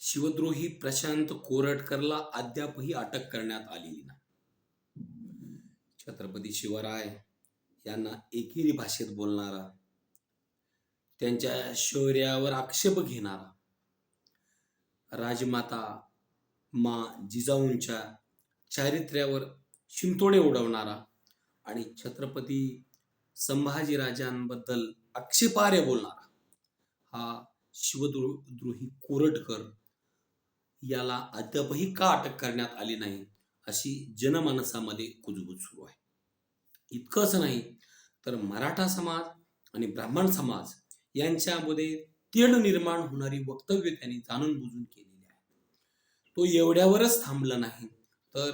शिवद्रोही प्रशांत कोरटकरला अद्यापही अटक करण्यात आलेली नाही. छत्रपती शिवराय यांना एकेरी भाषेत बोलणारा त्यांच्या शौर्यावर आक्षेप घेणारा राजमाता मा जिजाऊंच्या चारित्र्यावर शिंतोडे उडवणारा आणि छत्रपती संभाजीराजांबद्दल आक्षेपार्ह बोलणारा हा शिवद्रोही कोरटकर याला अद्यापही का अटक करण्यात आली नाही अशी जनमानसामध्ये कुजबूज सुरू आहे. इतकंच नाही तर मराठा समाज आणि ब्राह्मण समाज यांच्यामध्ये तेढ निर्माण होणारी वक्तव्य त्यांनी जाणून बुजून केलेली आहे. तो एवढ्यावरच थांबला नाही तर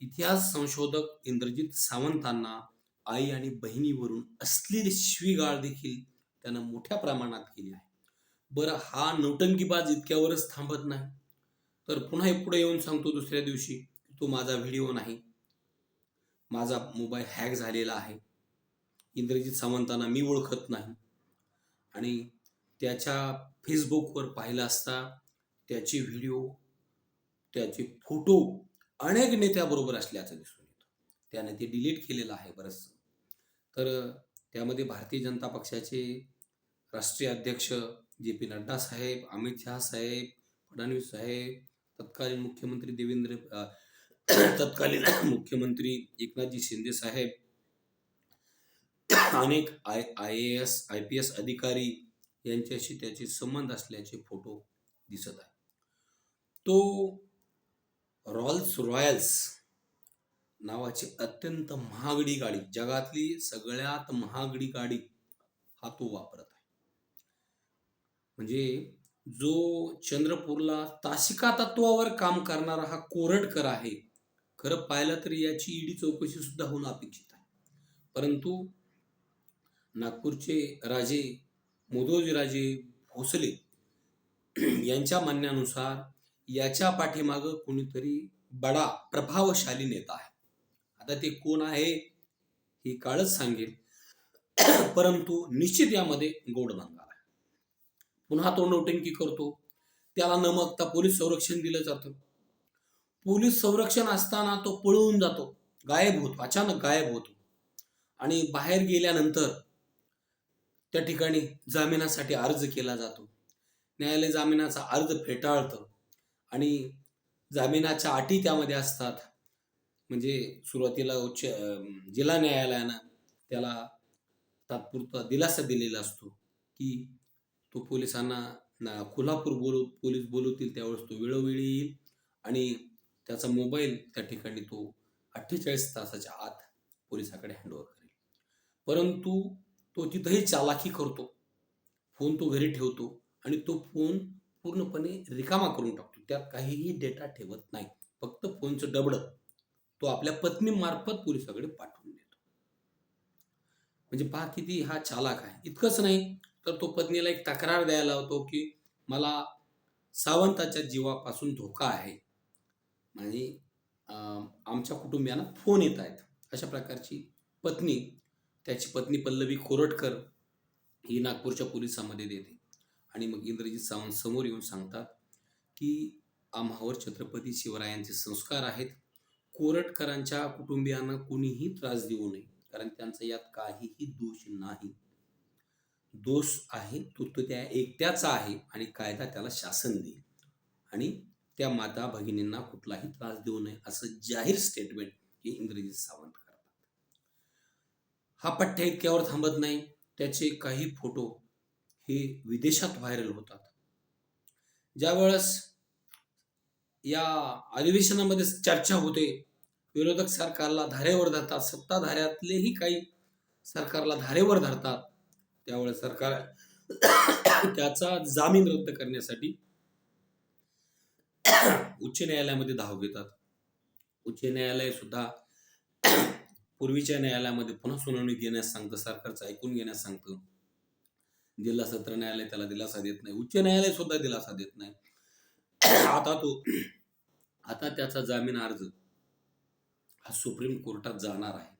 इतिहास संशोधक इंद्रजित सावंतांना आई आणि बहिणीवरून असलेली शिवीगाळ देखील त्यानं मोठ्या प्रमाणात केली आहे. बरं हा नौटंकीबाज इतक्यावरच थांबत नाही. तर पुन्हा पुढे येऊन सांगतो दुसऱ्या दिवशी की तो माझा व्हिडिओ नाही. माझा मोबाईल हॅक झालेला आहे. इंद्रजित सावंतांना मी ओळखत नाही. आणि त्याच्या फेसबुकवर पाहिलं असता त्याचे व्हिडिओ त्याचे फोटो अनेक नेत्याबरोबर असल्याचं दिसून येतं. त्याने ते डिलीट केलेलं आहे बरंच तर त्यामध्ये भारतीय जनता पक्षाचे राष्ट्रीय अध्यक्ष जे पी नड्डा साहेब अमित शहा साहेब फडणवीस साहेब तत्कालीन मुख्यमंत्री देवेंद्र तत्कालीन मुख्यमंत्री एकनाथजी शिंदे साहेब अनेक I I A S I P S अधिकारी यांच्याशी त्याचे संबंध असल्याचे फोटो दिसत आहे तो रॉल्स रॉयल्स नावाची अत्यंत महागडी गाडी जगातली सगळ्यात महागडी गाडी हा तो वापरत आहे. म्हणजे जो चंद्रपूरला तासिका तत्वावर काम करणारा हा कोरडकर आहे खरं पाहिलं तर याची ईडी चौकशी सुद्धा होणं अपेक्षित आहे. परंतु नागपूरचे राजे मोदोजीराजे भोसले यांच्या म्हणण्यानुसार याच्या पाठीमागं कोणीतरी बडा प्रभावशाली नेता आहे. आता ते कोण आहे हे काळच सांगेल. परंतु निश्चित यामध्ये गोड बंगाल पुन्हा तो नौटंकी करतो. त्याला न मागता पोलीस संरक्षण दिलं जातं. पोलीस संरक्षण असताना तो पळून जातो. गायब होतो. अचानक गायब होतो. आणि बाहेर गेल्यानंतर त्या ठिकाणी जामिनासाठी अर्ज केला जातो. न्यायालय जामिनाचा अर्ज फेटाळतं आणि जामिनाच्या अटी त्यामध्ये असतात. म्हणजे सुरुवातीला उच्च जिल्हा न्यायालयानं त्याला तात्पुरता दिलासा दिलेला असतो की तो पोलिसांना कोल्हापूर बोलू पोलीस बोलवतील त्यावेळेस तो वेळोवेळी येईल आणि त्याचा मोबाईल त्या ठिकाणी तो अठ्ठेचाळीस तासाच्या आत पोलिसाकडे हँडओव्हर करेल. परंतु तो तिथंही चालाकी करतो फोन तो घरी ठेवतो आणि तो फोन पूर्णपणे रिकामा करून टाकतो. त्यात काहीही डेटा ठेवत नाही. फक्त फोनचं डबडं तो आपल्या पत्नीमार्फत पोलिसाकडे पाठवून देतो. म्हणजे पहा किती हा चालाक आहे. इतकंच नाही तर तो पत्नीला एक तक्रार द्यायला होतो की मला सावंताच्या जीवापासून धोका आहे. आणि आमच्या कुटुंबियांना फोन येत आहेत. अशा प्रकारची पत्नी त्याची पत्नी पल्लवी कोरटकर ही नागपूरच्या पोलिसांमध्ये देते. आणि मग इंद्रजित सावंत समोर येऊन सांगतात की आम्हावर छत्रपती शिवरायांचे संस्कार आहेत. कोरटकरांच्या कुटुंबियांना कुणीही त्रास देऊ नये. कारण त्यांचा यात काहीही दोष नाही. दोष आहे तो तो त्या एकट्याचा आहे आणि कायदा त्याला शासन देईल. आणि त्या माता भगिनींना कुठलाही त्रास देऊ नये असं जाहीर स्टेटमेंट हे इंद्रजित सावंत करतात. हा पठ्ठ्या इतक्यावर थांबत नाही त्याचे काही फोटो हे विदेशात व्हायरल होतात. ज्यावेळेस या अधिवेशनामध्ये चर्चा होते विरोधक सरकारला धारेवर धरतात सत्ताधाऱ्यातलेही काही सरकारला धारेवर धरतात त्यावेळेस सरकार त्याचा जामीन रद्द करण्यासाठी उच्च न्यायालयामध्ये धाव घेतात. उच्च न्यायालय सुद्धा पूर्वीच्या न्यायालयामध्ये पुन्हा सुनावणी घेण्यास सांगतं सरकारचं ऐकून घेण्यास सांगतं. जिल्हा सत्र न्यायालय त्याला दिलासा देत नाही. उच्च न्यायालय सुद्धा दिलासा देत नाही. आता तो आता त्याचा जामीन अर्ज हा सुप्रीम कोर्टात जाणार आहे.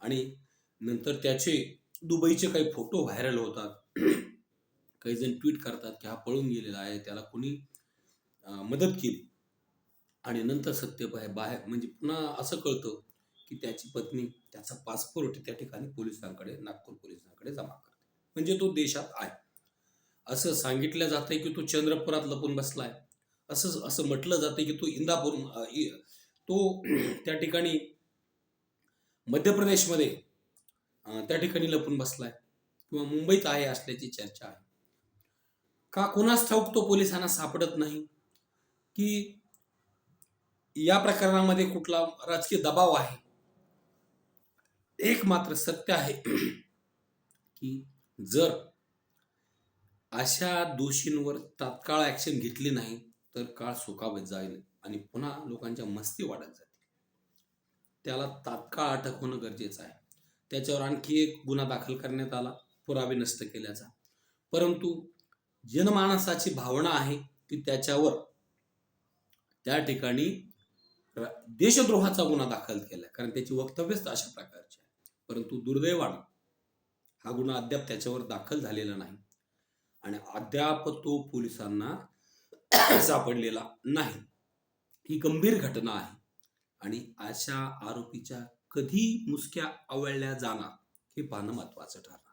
आणि नंतर त्याचे दुबईचे काही फोटो व्हायरल होतात. काही जण ट्विट करतात की हा पळून गेलेला आहे त्याला कोणी मदत केली. आणि नंतर सत्य बाहेर म्हणजे पुन्हा असं कळतं की त्याची पत्नी त्याचा पासपोर्ट त्या ठिकाणी पोलिसांकडे नागपूर पोलिसांकडे जमा करते. म्हणजे तो देशात आहे. असं सांगितलं जातंय की तो चंद्रपुरात लपून बसलाय. असं असं म्हटलं जातंय की तो इंदापूर तो त्या ठिकाणी मध्य प्रदेशमध्ये त्या ठिकाणी लपून बसलाय. किंवा मुंबईत आहे असल्याची चर्चा आहे. का कुणास ठाऊक तो पोलिसांना सापडत नाही? की या प्रकरणामध्ये कुठला राजकीय दबाव आहे? एक मात्र सत्य आहे की जर अशा दोषींवर तात्काळ ऍक्शन घेतली नाही तर काळ सुखावत जाईल आणि पुन्हा लोकांच्या मस्ती वाढत जातील. त्याला तात्काळ अटक होणं गरजेचं आहे. त्याच्यावर आणखी एक गुन्हा दाखल करण्यात आला पुरावे नष्ट केल्याचा. परंतु जनमानसाची भावना आहे की त्याच्यावर त्या ठिकाणी देशद्रोहाचा गुन्हा दाखल केला कारण त्याची वक्तव्यच अशा प्रकारची आहे. परंतु दुर्दैवानं हा गुन्हा अद्याप त्याच्यावर दाखल झालेला नाही आणि अद्याप तो पोलिसांना सापडलेला नाही. ही गंभीर घटना आहे आणि अशा आरोपीच्या कधी मुसक्या आवळल्या जाणार हे पाहणं महत्वाचं ठरणार.